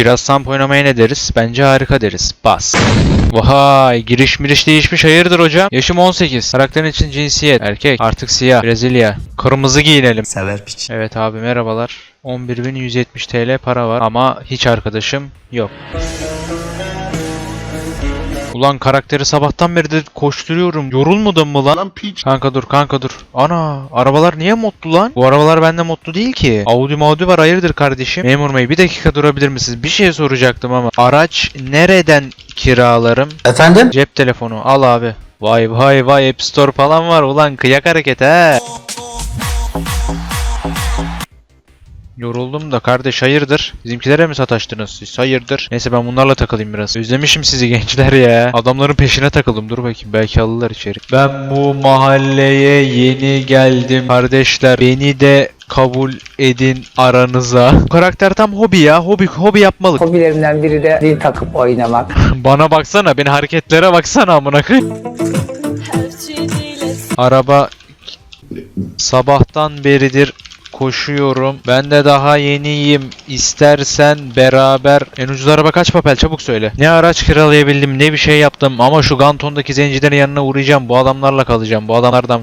Biraz samp oynamaya ne deriz? Bence harika deriz. Bas. Vay giriş miriş değişmiş hayırdır hocam? Yaşım 18. Karakterin için cinsiyet. Erkek. Artık siyah. Brezilya. Kırmızı giyinelim. Sever piç. Evet abi merhabalar. 11.170 TL para var ama hiç arkadaşım yok. Ulan karakteri sabahtan beri de koşturuyorum. Yorulmadın mı lan? Lan piç. Kanka dur kanka dur. Ana arabalar niye modlu lan? Bu arabalar bende modlu değil ki. Audi Maudi var hayırdır kardeşim? Memur bey bir dakika durabilir misiniz? Bir şey soracaktım ama. Araç nereden kiralarım? Efendim? Cep telefonu al abi. Vay vay vay App Store falan var ulan kıyak hareket he. Yoruldum da kardeş hayırdır? Bizimkilere mi sataştınız siz? Hayırdır? Neyse ben bunlarla takılayım biraz. Özlemişim sizi gençler ya. Adamların peşine takıldım. Dur bakayım belki alırlar içeri. Ben bu mahalleye yeni geldim. Kardeşler beni de kabul edin aranıza. Bu karakter tam hobi ya. Hobi hobi yapmalık. Hobilerimden biri de zil takıp oynamak. Bana baksana, beni hareketlere baksana amına koyayım. Araba sabahtan beridir koşuyorum. Ben de daha yeniyim. İstersen beraber en ucuz araba kaç papel çabuk söyle. Ne araç kiralayabildim ne bir şey yaptım ama şu Ganton'daki zencilerin yanına uğrayacağım. Bu adamlarla kalacağım. Bu adamlardan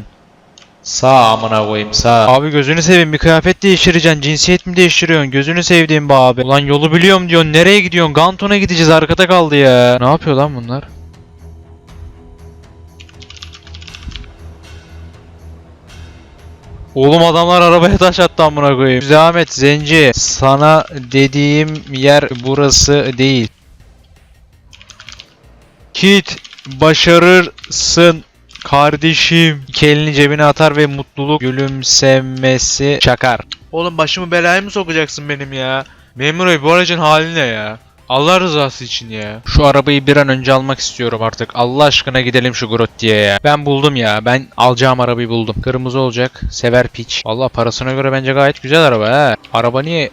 Sağ amına koyayım sağ. Abi gözünü seveyim bir kıyafet değiştireceksin. Cinsiyet mi değiştiriyorsun? Gözünü sevdiğim be abi. Ulan yolu biliyorum diyorsun. Nereye gidiyorsun? Ganton'a gideceğiz. Arkada kaldı ya. Ne yapıyor lan bunlar? Oğlum adamlar arabaya taş attı amına koyayım. Devam zenci. Sana dediğim yer burası değil. Kit başarırsın kardeşim. İki cebine atar ve mutluluk gülümsemesi çakar. Oğlum başımı belaya mı sokacaksın benim ya? Memur bey bu aracın hali ne ya? Allah rızası için ya. Şu arabayı bir an önce almak istiyorum artık. Allah aşkına gidelim şu Grotti'ye ya. Ben buldum ya. Ben alacağım arabayı buldum. Kırmızı olacak. Sever piç. Allah parasına göre bence gayet güzel araba ha. Araba niye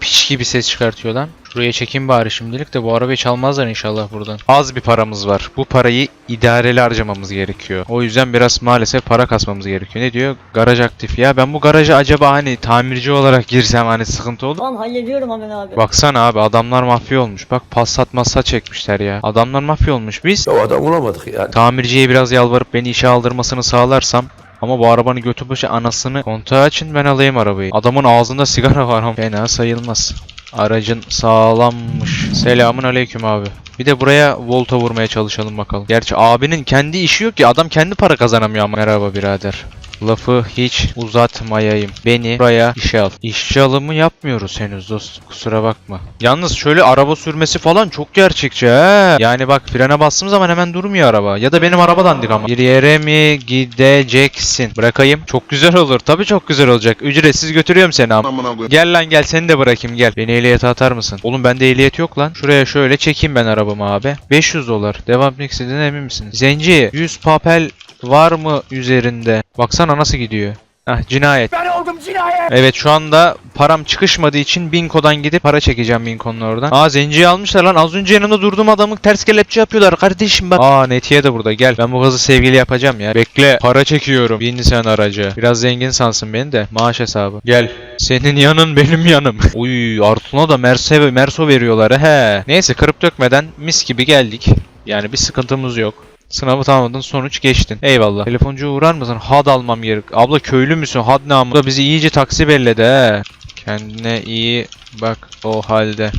piç gibi ses çıkartıyor lan? Şuraya çekeyim bari şimdilik de bu arabayı çalmazlar inşallah buradan. Az bir paramız var. Bu parayı idareli harcamamız gerekiyor. O yüzden biraz maalesef para kasmamız gerekiyor. Ne diyor? Garaj aktif. Ya ben bu garaja acaba hani tamirci olarak girsem hani sıkıntı olur Tamam hallediyorum hemen abi. Baksana abi adamlar mafya olmuş. Bak passat masa çekmişler ya. Adamlar mafya olmuş. Biz Ya adam bulamadık yani. tamirciye biraz yalvarıp beni işe aldırmasını sağlarsam ama bu arabanın götü başı anasını kontağı açın ben alayım arabayı. Adamın ağzında sigara var ama fena sayılmaz. Aracın sağlammış. Selamun aleyküm abi. Bir de buraya volta vurmaya çalışalım bakalım. Gerçi abinin kendi işi yok ki adam kendi para kazanamıyor ama. Merhaba birader. Lafı hiç uzatmayayım. Beni buraya işe al. İşçi alımı yapmıyoruz henüz dostum. Kusura bakma. Yalnız şöyle araba sürmesi falan çok gerçekçi he. Yani bak frene bastığım zaman hemen durmuyor araba. Ya da benim araba dandik ama. Bir yere mi gideceksin? Bırakayım. Çok güzel olur. Tabii çok güzel olacak. Ücretsiz götürüyorum seni ama. Gel lan gel seni de bırakayım gel. Beni ehliyete atar mısın? Oğlum bende ehliyet yok lan. Şuraya şöyle çekeyim ben arabamı abi. 500 dolar. Devam etmek istediğine emin misin? Zenci 100 papel var mı üzerinde? Baksana nasıl gidiyor. Hah cinayet. Ben oldum cinayet. Evet şu anda param çıkışmadığı için Binko'dan gidip para çekeceğim Binko'nun oradan. Aa zenciyi almışlar lan. Az önce yanımda durduğum adamı ters kelepçe yapıyorlar kardeşim bak. Aa Netiye de burada gel. Ben bu kızı sevgili yapacağım ya. Bekle. Para çekiyorum. Bin sen araca. Biraz zengin sansın beni de. Maaş hesabı. Gel. Senin yanın benim yanım. Uy Artun'a da Merse Merso veriyorlar he. Neyse kırıp dökmeden mis gibi geldik. Yani bir sıkıntımız yok. Sınavı tamamladın sonuç geçtin. Eyvallah. Telefoncuya uğrar mısın? Had almam gerek. Abla köylü müsün? Had namı. Da bizi iyice taksi belledi he. Kendine iyi bak o halde.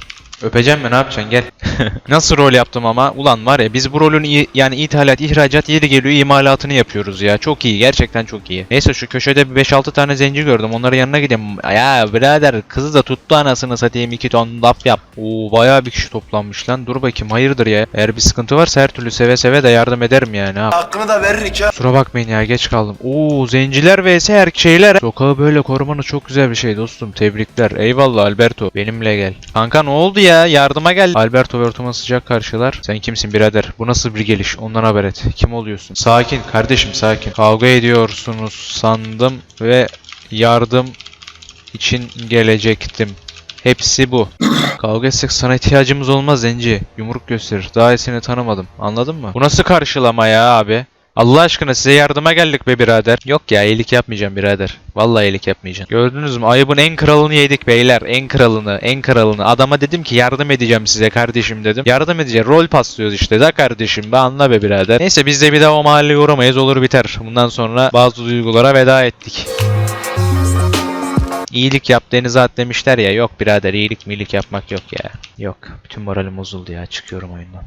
Öpeceğim mi ne yapacaksın gel. Nasıl rol yaptım ama ulan var ya biz bu rolün yani ithalat ihracat yeri geliyor imalatını yapıyoruz ya. Çok iyi gerçekten çok iyi. Neyse şu köşede bir 5-6 tane zenci gördüm onların yanına gideyim. Ya birader kızı da tuttu anasını satayım 2 ton laf yap. Oo bayağı bir kişi toplanmış lan dur bakayım hayırdır ya. Eğer bir sıkıntı varsa her türlü seve seve de yardım ederim yani ha. Hakkını da veririk ya. Kusura bakmayın ya geç kaldım. Oo zenciler vs her şeyler. Sokağı böyle korumanız çok güzel bir şey dostum. Tebrikler. Eyvallah Alberto. Benimle gel. Kanka ne oldu ya? Yardıma gel. Alberto ve ortama sıcak karşılar. Sen kimsin birader? Bu nasıl bir geliş? Ondan haber et. Kim oluyorsun? Sakin kardeşim sakin. Kavga ediyorsunuz sandım ve yardım için gelecektim. Hepsi bu. Kavga etsek sana ihtiyacımız olmaz Zenci. Yumruk gösterir. Daha iyisini tanımadım. Anladın mı? Bu nasıl karşılama ya abi? Allah aşkına size yardıma geldik be birader. Yok ya iyilik yapmayacağım birader. Vallahi iyilik yapmayacağım. Gördünüz mü? Ayıbın en kralını yedik beyler. En kralını, en kralını. Adama dedim ki yardım edeceğim size kardeşim dedim. Yardım edeceğim. Rol paslıyoruz işte da kardeşim. Be anla be birader. Neyse biz de bir daha o mahalleye uğramayız. Olur biter. Bundan sonra bazı duygulara veda ettik. İyilik yap denize demişler ya. Yok birader iyilik miyilik yapmak yok ya. Yok. Bütün moralim bozuldu ya. Çıkıyorum oyundan.